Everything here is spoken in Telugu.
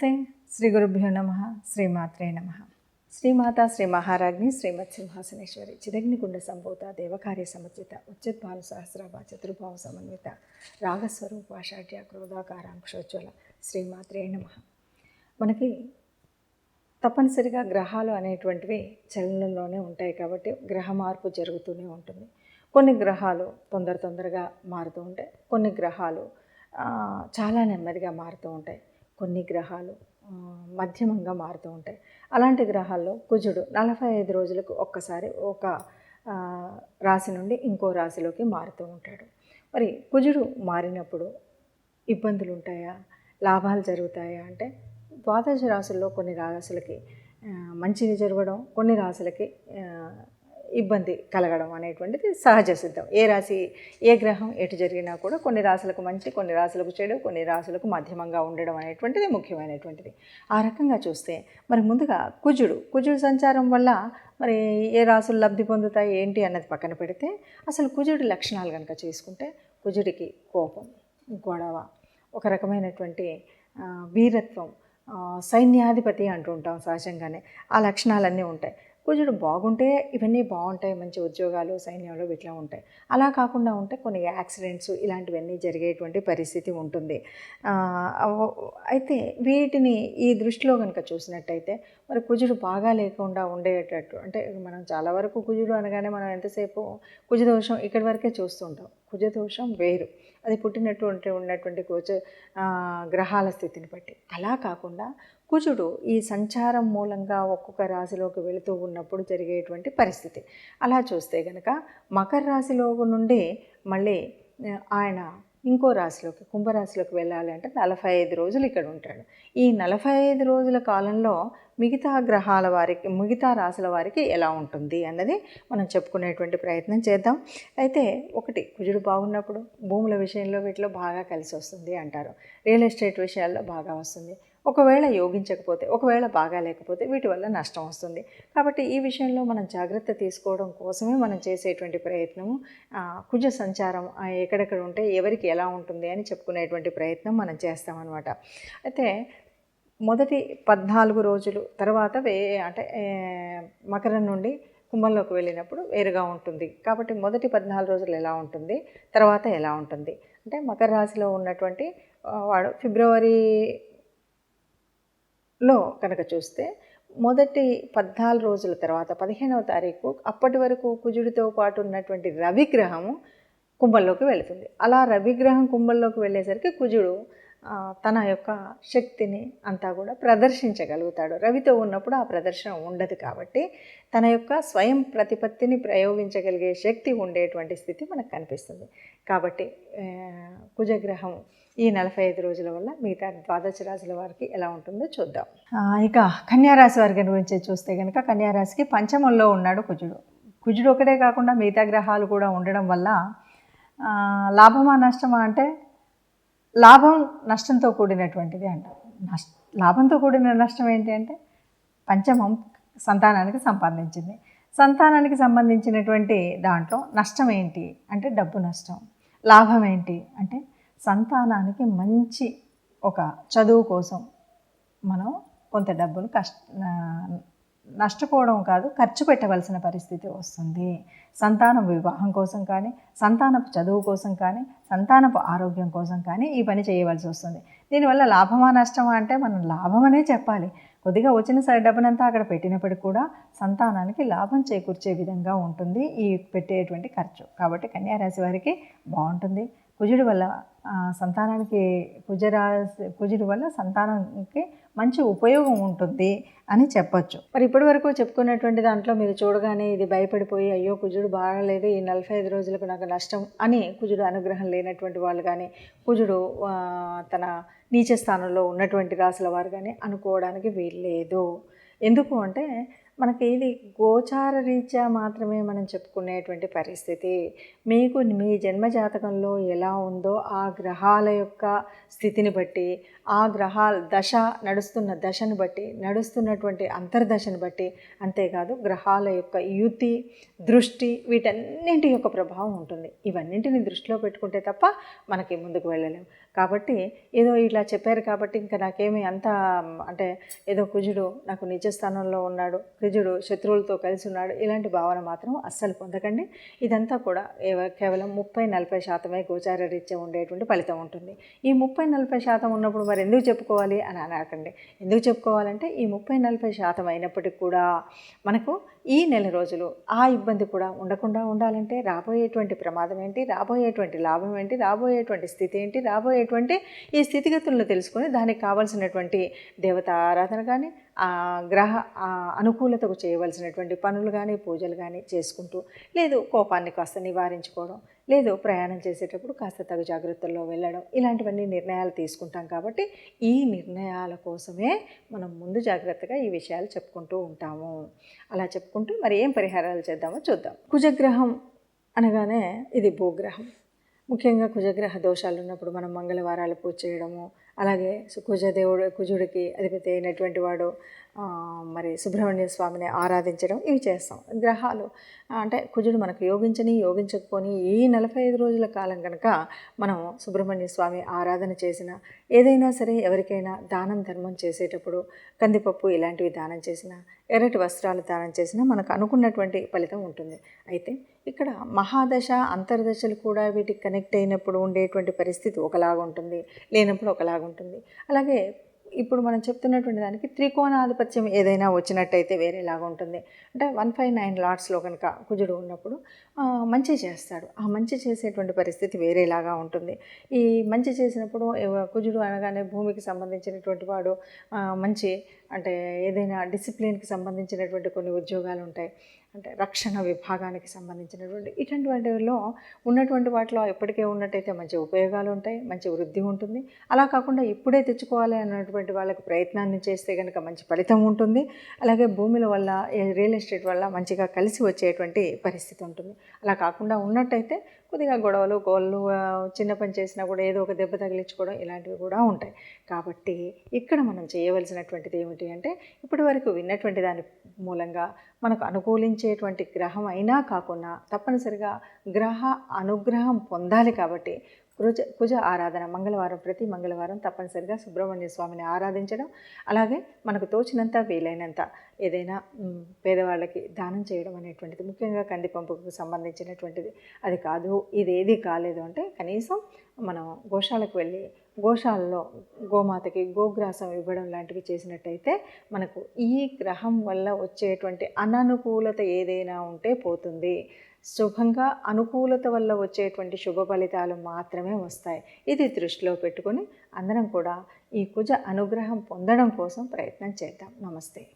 నమస్తే. శ్రీ గురుభ్యో నమ. శ్రీమాత్రే నమ. శ్రీమాత శ్రీ మహారాజ్ని శ్రీమత్ సింహాసనేశ్వరి చిదగ్నిగుండ సంభూత దేవకార్య సమచిత ఉచ్చద్భాను సహస్రాభ చతుర్భావ సమన్విత రాగస్వరూప షాఢ్య క్రోధాకారాంక్షోజ్వల శ్రీమాత్రే నమ. మనకి తప్పనిసరిగా గ్రహాలు అనేటువంటివి చలనంలోనే ఉంటాయి కాబట్టి గ్రహ మార్పు జరుగుతూనే ఉంటుంది. కొన్ని గ్రహాలు తొందర తొందరగా మారుతూ ఉంటాయి. కొన్ని గ్రహాలు చాలా నెమ్మదిగా మారుతూ ఉంటాయి. కొన్ని గ్రహాలు మధ్యమంగా మారుతూ ఉంటాయి. అలాంటి గ్రహాల్లో కుజుడు నలభై ఐదు రోజులకు ఒక్కసారి ఒక రాశి నుండి ఇంకో రాశిలోకి మారుతూ ఉంటాడు. మరి కుజుడు మారినప్పుడు ఇబ్బందులు ఉంటాయా? లాభాలు జరుగుతాయా? అంటే ద్వాదశ రాశుల్లో కొన్ని రాశులకి మంచిది జరగడం కొన్ని రాశులకి ఇబ్బంది కలగడం అనేటువంటిది సహజ సిద్ధం. ఏ రాశి ఏ గ్రహం ఎటు జరిగినా కూడా కొన్ని రాశులకు మంచి కొన్ని రాశులకు చెడు కొన్ని రాశులకు మధ్యమంగా ఉండడం అనేటువంటిది ముఖ్యమైనటువంటిది. ఆ రకంగా చూస్తే మరి ముందుగా కుజుడు కుజుడు సంచారం వల్ల మరి ఏ రాశులు లబ్ధి పొందుతాయి ఏంటి అన్నది పక్కన పెడితే అసలు కుజుడి లక్షణాలు కనుక చేసుకుంటే కుజుడికి కోపం గొడవ ఒక రకమైనటువంటి వీరత్వం సైన్యాధిపతి అంటూ ఉంటాం సహజంగానే. ఆ లక్షణాలన్నీ ఉంటాయి. కొంచెం బాగుంటే ఇవన్నీ బాగుంటాయి మంచి ఉద్యోగాలు సైన్యంలో ఇట్లా ఉంటాయి. అలా కాకుండా ఉంటే కొన్ని యాక్సిడెంట్స్ ఇలాంటివన్నీ జరిగేటువంటి పరిస్థితి ఉంటుంది. అయితే వీటిని ఈ దృష్టిలో కనుక చూసినట్టయితే మరి కుజుడు బాగా లేకుండా ఉండేటట్టు. అంటే మనం చాలా వరకు కుజుడు అనగానే మనం ఎంతసేపు కుజదోషం ఇక్కడి వరకే చూస్తుంటాం. కుజదోషం వేరు. అది పుట్టినటువంటి ఉన్నటువంటి కుజ గ్రహాల స్థితిని బట్టి. అలా కాకుండా కుజుడు ఈ సంచారం మూలంగా ఒక్కొక్క రాశిలోకి వెళుతూ ఉన్నప్పుడు జరిగేటువంటి పరిస్థితి. అలా చూస్తే కనుక మకర రాశిలో నుండి మళ్ళీ ఆయన ఇంకో రాశిలోకి కుంభరాశిలోకి వెళ్ళాలి అంటే నలభై ఐదు రోజులు ఇక్కడ ఉంటాడు. ఈ నలభై ఐదు రోజుల కాలంలో మిగతా గ్రహాల వారికి మిగతా రాశుల వారికి ఎలా ఉంటుంది అన్నది మనం చెప్పుకునేటువంటి ప్రయత్నం చేద్దాం. అయితే ఒకటి కుజుడు బాగున్నప్పుడు భూముల విషయంలో వీటిలో బాగా కలిసి వస్తుంది అంటారు. రియల్ ఎస్టేట్ విషయాల్లో బాగా వస్తుంది. ఒకవేళ యోగించకపోతే ఒకవేళ బాగా లేకపోతే వీటి వల్ల నష్టం వస్తుంది. కాబట్టి ఈ విషయంలో మనం జాగ్రత్త తీసుకోవడం కోసమే మనం చేసేటువంటి ప్రయత్నము. కుజ సంచారం ఎక్కడెక్కడ ఉంటే ఎవరికి ఎలా ఉంటుంది అని చెప్పుకునేటువంటి ప్రయత్నం మనం చేస్తామన్నమాట. అయితే మొదటి పద్నాలుగు రోజులు తర్వాత వే అంటే మకరం నుండి కుంభంలోకి వెళ్ళినప్పుడు వేరుగా ఉంటుంది. కాబట్టి మొదటి పద్నాలుగు రోజులు ఎలా ఉంటుంది తర్వాత ఎలా ఉంటుంది? అంటే మకర రాశిలో ఉన్నటువంటి వాడు ఫిబ్రవరి లో కనుక చూస్తే మొదటి పద్నాలుగు రోజుల తర్వాత పదిహేనవ తారీఖు అప్పటి వరకు కుజుడితో పాటు ఉన్నటువంటి రవిగ్రహము కుంభంలోకి వెళుతుంది. అలా రవిగ్రహం కుంభంలోకి వెళ్ళేసరికి కుజుడు తన యొక్క శక్తిని అంతా కూడా ప్రదర్శించగలుగుతాడు. రవితో ఉన్నప్పుడు ఆ ప్రదర్శన ఉండదు కాబట్టి తన యొక్క స్వయం ప్రతిపత్తిని ప్రయోగించగలిగే శక్తి ఉండేటువంటి స్థితి మనకు కనిపిస్తుంది. కాబట్టి కుజగ్రహం ఈ నలభై ఐదు రోజుల వల్ల మిగతా ద్వాదశ రాశుల వారికి ఎలా ఉంటుందో చూద్దాం. ఇక కన్యారాశి వారి గురించి చూస్తే కనుక కన్యారాశికి పంచమంలో ఉన్నాడు కుజుడు. కుజుడు ఒకటే కాకుండా మిగతా గ్రహాలు కూడా ఉండడం వల్ల లాభమా నష్టమా అంటే లాభం నష్టంతో కూడినటువంటిది అంట. నష్ట లాభంతో కూడిన నష్టం ఏంటి అంటే పంచమం సంతానానికి సంపాదించింది. సంతానానికి సంబంధించినటువంటి దాంట్లో నష్టం ఏంటి అంటే డబ్బు నష్టం. లాభం ఏంటి అంటే సంతానానికి మంచి ఒక చదువు కోసం మనం కొంత డబ్బులు కష్ట నష్టపోవడం కాదు ఖర్చు పెట్టవలసిన పరిస్థితి వస్తుంది. సంతానం వివాహం కోసం కానీ సంతానపు చదువు కోసం కానీ సంతానపు ఆరోగ్యం కోసం కానీ ఈ పని చేయవలసి వస్తుంది. దీనివల్ల లాభమా నష్టమా అంటే మనం లాభమనే చెప్పాలి. కొద్దిగా వచ్చిన సరే డబ్బునంతా అక్కడ పెట్టినప్పటికీ కూడా సంతానానికి లాభం చేకూర్చే విధంగా ఉంటుంది ఈ పెట్టేటువంటి ఖర్చు. కాబట్టి కన్యారాశి వారికి బాగుంటుంది. కుజుడి వల్ల సంతానానికి కుజరాశి కుజుడి వల్ల సంతానానికి మంచి ఉపయోగం ఉంటుంది అని చెప్పొచ్చు. మరి ఇప్పటి వరకు చెప్పుకున్నటువంటి దాంట్లో మీరు చూడగానే ఇది భయపడిపోయి అయ్యో కుజుడు బాగలేదు ఈ నలభై ఐదు రోజులకు నాకు నష్టం అని కుజుడు అనుగ్రహం లేనటువంటి వాళ్ళు కానీ కుజుడు తన నీచ స్థానంలో ఉన్నటువంటి రాసుల వారు కానీ అనుకోవడానికి వీల్లేదు. ఎందుకు అంటే మనకి ఇది గోచార రీత్యా మాత్రమే మనం చెప్పుకునేటువంటి పరిస్థితి. మీకు మీ జన్మ జాతకంలో ఎలా ఉందో ఆ గ్రహాల యొక్క స్థితిని బట్టి ఆ గ్రహాల దశ నడుస్తున్న దశను బట్టి నడుస్తున్నటువంటి అంతర్దశను బట్టి అంతేకాదు గ్రహాల యొక్క యుతి దృష్టి వీటన్నింటి యొక్క ప్రభావం ఉంటుంది. ఇవన్నింటిని దృష్టిలో పెట్టుకుంటే తప్ప మనకి ముందుకు వెళ్ళలేము కాబట్టి ఏదో ఇలా చెప్పారు కాబట్టి ఇంకా నాకేమి అంత అంటే ఏదో కుజుడు నాకు నిజ స్థానంలో ఉన్నాడు కుజుడు శత్రువులతో కలిసి ఉన్నాడు ఇలాంటి భావన మాత్రం అస్సలు పొందకండి. ఇదంతా కూడా కేవలం ముప్పై నలభై శాతమే గోచార రీత్యా ఉండేటువంటి ఫలితం ఉంటుంది. ఈ ముప్పై నలభై శాతం ఉన్నప్పుడు మరి ఎందుకు చెప్పుకోవాలి అని అనకండి. ఎందుకు చెప్పుకోవాలంటే ఈ ముప్పై నలభై శాతం అయినప్పటికీ కూడా మనకు ఈ నెల రోజులు ఆ ఇబ్బంది కూడా ఉండకుండా ఉండాలంటే రాబోయేటువంటి ప్రమాదం ఏంటి? రాబోయేటువంటి లాభం ఏంటి? రాబోయేటువంటి స్థితి ఏంటి? రాబోయేటువంటి ఈ స్థితిగతులను తెలుసుకొని దానికి కావాల్సినటువంటి దేవత ఆరాధన కానీ ఆ గ్రహ అనుకూలతకు చేయవలసినటువంటి పనులు కానీ పూజలు కానీ చేసుకుంటూ లేదు కోపాన్ని కాస్త నివారించుకోవడం లేదు ప్రయాణం చేసేటప్పుడు కాస్త తగు జాగ్రత్తల్లో వెళ్ళడం ఇలాంటివన్నీ నిర్ణయాలు తీసుకుంటాం కాబట్టి ఈ నిర్ణయాల కోసమే మనం ముందు జాగ్రత్తగా ఈ విషయాలు చెప్పుకుంటూ ఉంటాము. అలా చెప్పుకుంటూ మరి ఏం పరిహారాలు చేద్దామో చూద్దాం. కుజగ్రహం అనగానే ఇది భూగ్రహం. ముఖ్యంగా కుజగ్రహ దోషాలు ఉన్నప్పుడు మనం మంగళవారాలు పూజ చేయడము అలాగే కుజదేవుడు కుజుడికి అధిపతి అయినటువంటి వాడు మరి సుబ్రహ్మణ్య స్వామిని ఆరాధించడం ఇవి చేస్తాం. గ్రహాలు అంటే కుజుడు మనకు యోగించని యోగించకపోని ఈ నలభై ఐదు రోజుల కాలం కనుక మనం సుబ్రహ్మణ్య స్వామి ఆరాధన చేసిన ఏదైనా సరే ఎవరికైనా దానం ధర్మం చేసేటప్పుడు కందిపప్పు ఇలాంటివి దానం చేసిన ఎర్రటి వస్త్రాలు దానం చేసినా మనకు అనుకున్నటువంటి ఫలితం ఉంటుంది. అయితే ఇక్కడ మహాదశ అంతర్దశలు కూడా వీటికి కనెక్ట్ అయినప్పుడు ఉండేటువంటి పరిస్థితి ఒకలాగా ఉంటుంది లేనప్పుడు ఒకలాగా ఉంటుంది అలాగే ఇప్పుడు మనం చెప్తున్నటువంటి దానికి త్రికోణాధిపత్యం ఏదైనా వచ్చినట్టయితే వేరేలాగా ఉంటుంది. అంటే వన్ ఫైవ్ నైన్ లాట్స్లో కనుక కుజుడు ఉన్నప్పుడు మంచి చేస్తాడు. ఆ మంచి చేసేటువంటి పరిస్థితి వేరేలాగా ఉంటుంది. ఈ మంచి చేసినప్పుడు కుజుడు అనగానే భూమికి సంబంధించినటువంటి వాడు మంచి అంటే ఏదైనా డిసిప్లిన్కి సంబంధించినటువంటి కొన్ని ఉద్యోగాలు ఉంటాయి. అంటే రక్షణ విభాగానికి సంబంధించినటువంటి ఇటువంటిలో ఉన్నటువంటి వాటిలో ఎప్పటికే ఉన్నట్టయితే మంచి ఉపయోగాలు ఉంటాయి మంచి వృద్ధి ఉంటుంది. అలా కాకుండా ఇప్పుడే తెచ్చుకోవాలి అన్నటువంటి వాళ్ళకి ప్రయత్నాన్ని చేస్తే కనుక మంచి ఫలితం ఉంటుంది. అలాగే భూముల వల్ల రియల్ ఎస్టేట్ వల్ల మంచిగా కలిసి వచ్చేటువంటి పరిస్థితి ఉంటుంది. అలా కాకుండా ఉన్నట్టయితే కొద్దిగా గొడవలు గోళ్ళు చిన్న పని చేసినా కూడా ఏదో ఒక దెబ్బ తగిలించుకోవడం ఇలాంటివి కూడా ఉంటాయి. కాబట్టి ఇక్కడ మనం చేయవలసినటువంటిది ఏమిటి అంటే ఇప్పటి వరకు విన్నటువంటి దాని మూలంగా మనకు అనుకూలించేటువంటి గ్రహం అయినా కాకుండా తప్పనిసరిగా గ్రహ అనుగ్రహం పొందాలి కాబట్టి కుజ కుజ ఆరాధన మంగళవారం ప్రతి మంగళవారం తప్పనిసరిగా సుబ్రహ్మణ్య స్వామిని ఆరాధించడం. అలాగే మనకు తోచినంత వీలైనంత ఏదైనా పేదవాళ్ళకి దానం చేయడం అనేటువంటిది ముఖ్యంగా కందిపంపుకు సంబంధించినటువంటిది. అది కాదు ఇది ఏది కాలేదు అంటే కనీసం మనం గోశాలకు వెళ్ళి గోశాలలో గోమాతకి గోగ్రాసం ఇవ్వడం లాంటివి చేసినట్టయితే మనకు ఈ గ్రహం వల్ల వచ్చేటువంటి అననుకూలత ఏదైనా ఉంటే పోతుంది. శుభంగా అనుకూలత వల్ల వచ్చేటువంటి శుభ ఫలితాలు మాత్రమే వస్తాయి. ఇది దృష్టిలో పెట్టుకొని అందరం కూడా ఈ కుజ అనుగ్రహం పొందడం కోసం ప్రయత్నం చేద్దాం. నమస్తే.